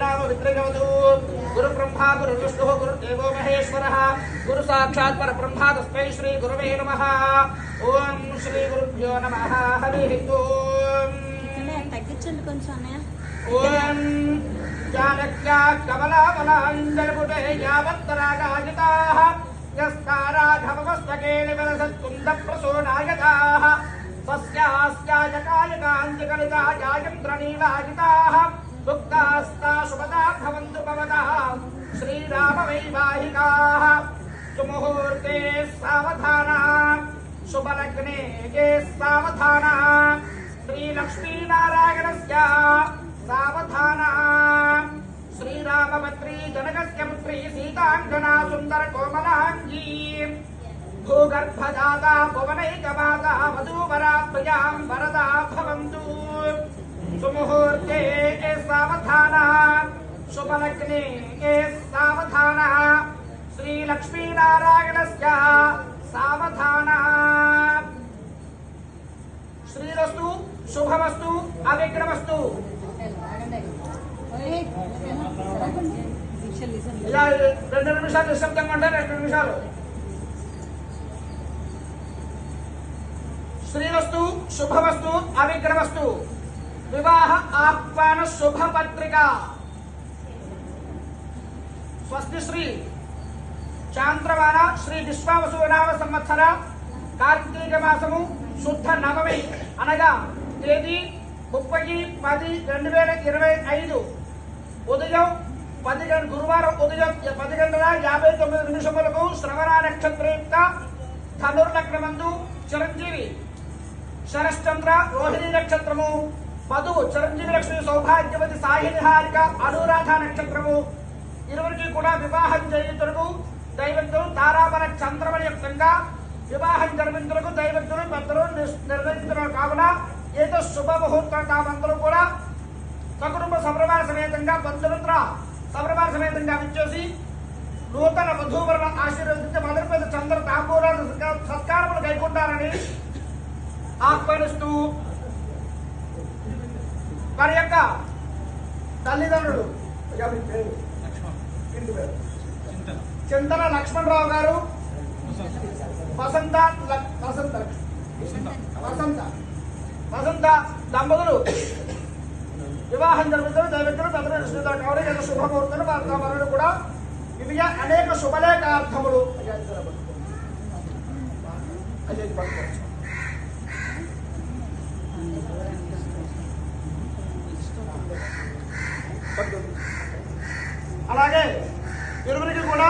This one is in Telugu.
నామ విద్రగవతు గురు బ్రహ్మ గురు విష్ణు గురు దేవో మహేశ్వర. గురు సాక్షాత్ పర బ్రహ్మ తస్మై శ్రీ గురవే నమ. ఓం శ్రీ గురుభ్యో నమ. హరి ఓం. అన్నయ్య తగ్గించండి కొంచెం అన్నయ్య. ఓం జానక్యా కమలామలాంజలపుటే యావత్తరాగాజితాః यस्ताराघवमस्तके निवसत्कुन्दप्रसूनायथाः स्वस्यास्याय कालिकान्तिकलितायायन्त्रणीवाजिताः दुःखास्ता सुपदा भवन्तु भवतः। श्रीरामवैवाहिकाः। सुमुहूर्ते सावधाना। शुभलग्ने के सावधाना। श्रीलक्ष्मीनारायणस्य सावधाना। श्रीरामपत्री जनकस्य पुत्री सीताङ्गना सुन्दरको భూగర్భదాత భువనైకమాత వధూవరాత్మయాం వరదా భవంతు సుముహూర్తే సావధాన శుభలగ్నే సావధాన శ్రీలక్ష్మీనారాయణస్య సావధాన శ్రీరస్తు శుభమస్తు అవిగ్రమస్తు ఇలా రెండు నిమిషాలు నిశ్శబ్దంగా ఉంటారు రెండు నిమిషాలు శ్రీవస్తు శుభవస్తు అవిగ్రమస్తు వివాహ ఆహ్వాన శుభపత్రిక. స్వస్తి శ్రీ చాంద్రమాన శ్రీ విశ్వావసునామ సంవత్సర కార్తీక మాసము శుద్ధ నవమి అనగా తేదీ ముప్పై పది రెండు వేల ఇరవై ఐదు. ఉదయం పది గంట గురువారం ఉదయం పది గంటల యాభై తొమ్మిది నిమిషములకు శ్రవణ నక్షత్రయుక్త ధనుర్లగ్నమందు చిరంజీవి శరశ్చంద్ర రోహిణి నక్షత్రము. మధు చిరంజీవి లక్ష్మి సౌభాగ్యవతి సాహినిహారిక అనురాధ నక్షత్రము. ఇరువురికి కూడా వివాహం చేయుతులకు దైవజ్ఞులు తారామర చంద్రమణి యుక్తంగా వివాహం జరిపించులకు దైవజ్ఞులు పెద్దలు నిర్- కావున ఏదో శుభ ముహూర్తం కామందరూ కూడా సకుటుంబ సప్రమాణ సమేతంగా బంధుమిత్ర సప్రమాణ సమేతంగా విచ్చేసి నూతన వధూవరణ ఆశీర్వదించి మొదటి ఆహ్వానిస్తూ వారి యొక్క తల్లిదండ్రులు చింతన లక్ష్మణరావు గారు వసంత వసంత వసంత వసంత దంపతులు. వివాహం జరుగుతున్న దైవజ్ఞులు పెద్దలు విష్ణుతో కావాలి ఎంత శుభముహూర్తులు వారు కూడా. ఇవి అనేక శుభలేఖార్థములు అయ్యా, అలాగే ఇరువురికి కూడా